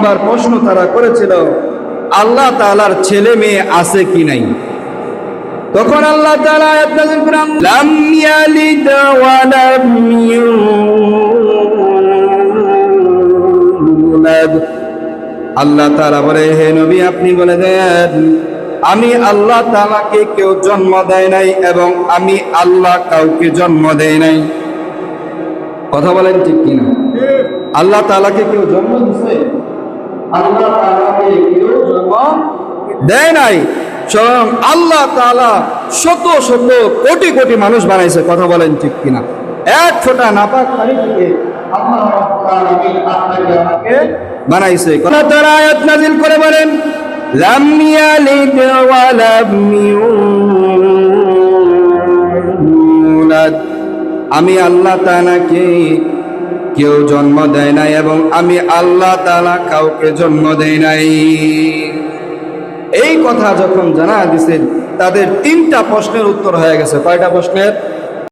Number প্রশ্ন তারা করেছিল আল্লাহ তাআলার ছেলে মেয়ে আছে কি নাই? তখন আল্লাহ তাআলা আয়াত নাযিল করেন লাম ইয়ালিদ ওয়া লাম ইউলাদ। আল্লাহ তাআলা বলে হে নবী আপনি বলে দেন আমি আল্লাহ তাআলাকে কেউ জন্ম দেয় নাই এবং আমি আল্লাহ কাউকে জন্ম দেয় নাই। কথা বলেন ঠিক কিনা? আল্লাহ তাআলাকে কেউ জন্ম দিছে? দেয় নাই। স্বয়ং আল্লাহ তালা শত শত কোটি কোটি মানুষ বানাইছে, কথা বলেন ঠিক কিনা। এক ফোঁটা নাপাক বানাইছে। কথা তারা আয়াত নাজিল করে বলেন, লাম ইয়ালিদ ওয়া লাম আমি আল্লাহ তাআলাকে কেউ জন্ম দেয় নাই এবং আমি আল্লাহ তালা কাউকে জন্ম দেয় নাই। এই কথা যখন জানা দিছে তাদের তিনটা প্রশ্নের উত্তর হয়ে গেছে। কয়টা প্রশ্নের?